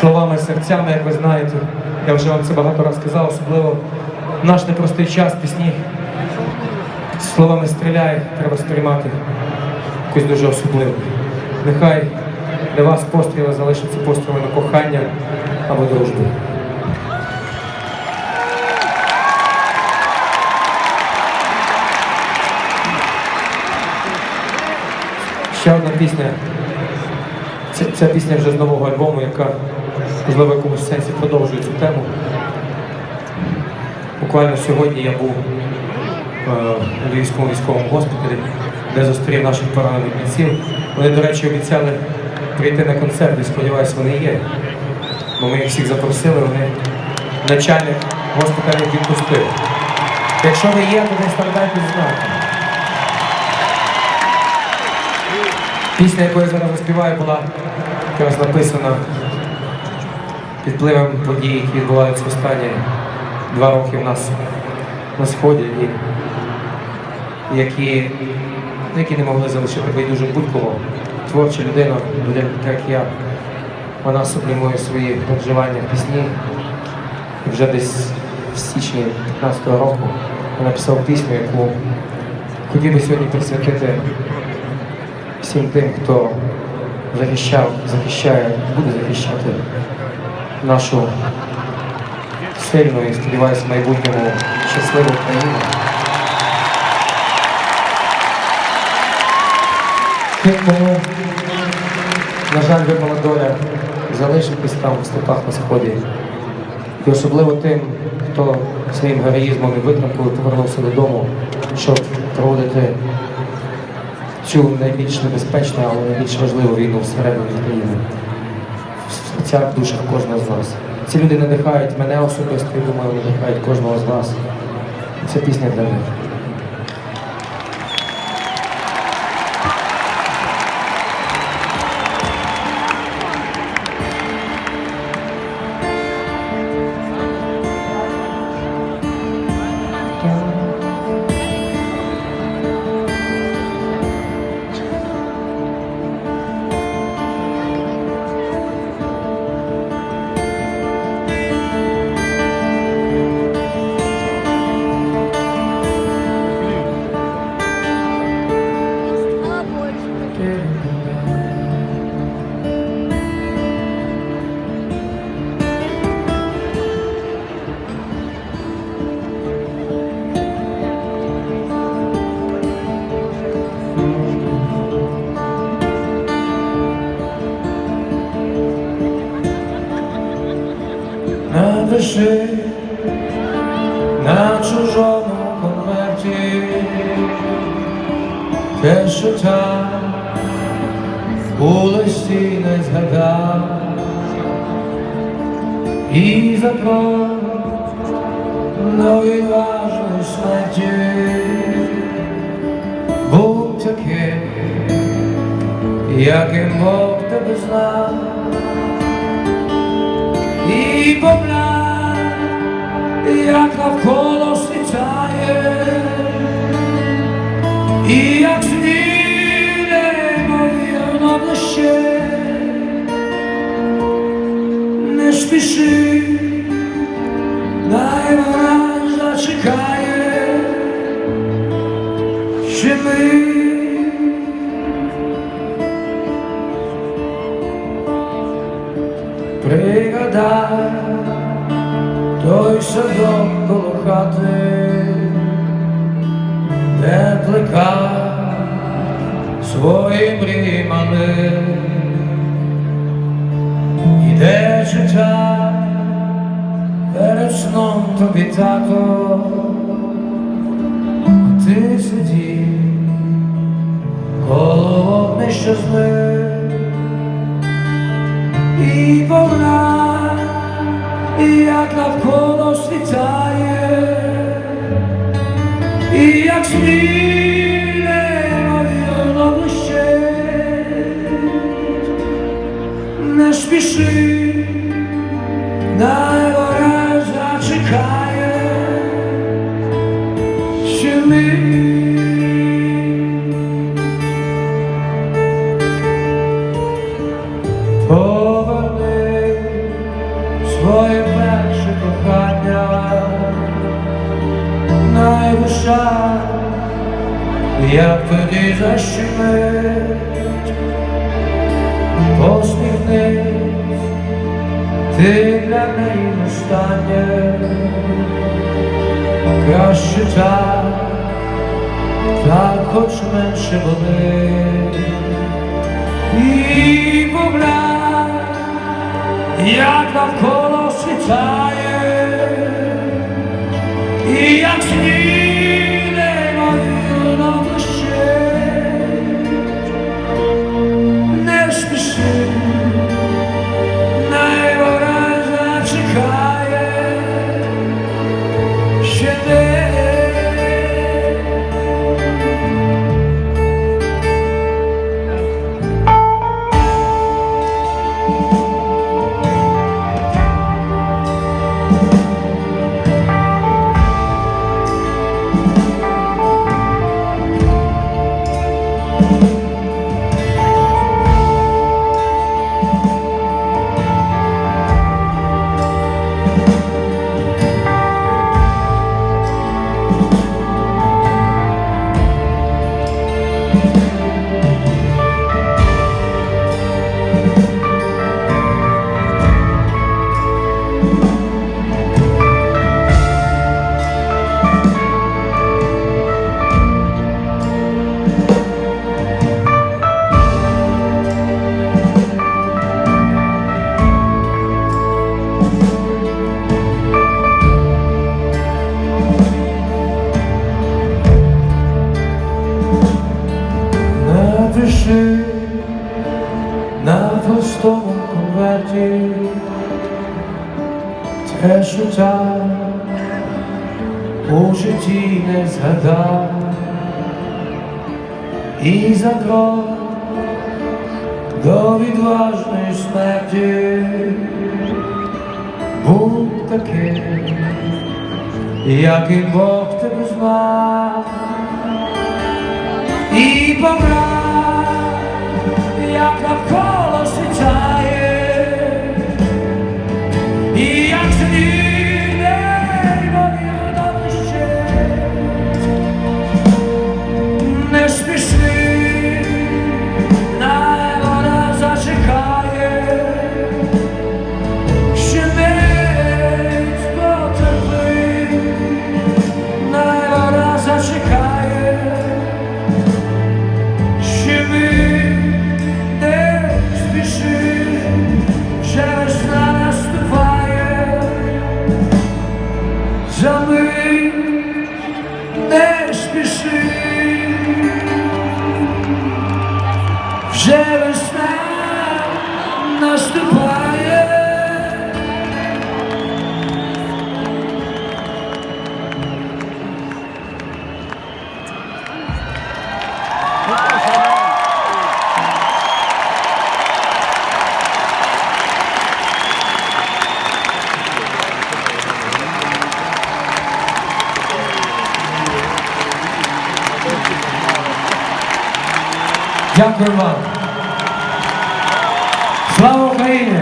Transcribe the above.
словами, серцями, як ви знаєте. Я вже вам це багато разів сказав, особливо в наш непростий час пісні. Словами стріляє, треба сприймати якось дуже особливо. Нехай для вас постріли залишаться пострілами кохання або дружби. Ще одна пісня. Ця, ця пісня вже з нового альбому, яка можливо в якомусь сенсі продовжує цю тему. Буквально сьогодні я був е, у Львівському військовому госпіталі, де зустрів наших поранених бійців. Вони, до речі, обіцяли прийти на концерт, і сподіваюся, вони є. Бо ми їх всіх запросили, вони начальник госпіталю відпустив. Якщо ви є, то десь там дайте знати. Пісня, яку я зараз заспіваю, була якраз написана під впливом подій, які відбуваються останні два роки в нас на сході, і які, які не могли залишити байдуже будь-кого. Творча людина, людина, така, як я, вона сублімує свої переживання пісні. І вже десь в січні 15-го року я написав пісню, яку хотів би сьогодні присвятити всім тим, хто захищав, захищає, буде захищати нашу сильну і сподіваюся, майбутньому щасливу країну. Тим, кому, на жаль, випала доля залишитись там в степах на сході. І особливо тим, хто своїм героїзмом і витримкою повернувся додому, щоб проводити цю найбільш небезпечну, але найбільш важливу війну всередині країни. Серцях, душах кожного з нас. Ці люди надихають мене особисто, і думаю, надихають кожного з вас. Це пісня для них. Напиши на чужому конверті. Те, що там у листі не згадав і закон нові важної смерті був таким, яким Бог тебе знав. І поглянь, як навколо світає, і як свій неймовірно блище, не спіши, най вона зачекає, ще ми. Пригадай той садок коло хати, де плекав свої мрії мали, і де перед сном тобі тато, а ти сидів коло нещасливий. І вона, як навколо світає, і як сміле як тоді защемить, посміхнись, ти для неї останнє, краще так, так хоч менше болить. І поглянь, як навколо світає, і як сніг Напиши на пустому конверті те, що так у житті не згадав. І за крок до відважної смерті будь таким, як і Бог тебе знав. І пограй, Дякую вам. Слава Україні!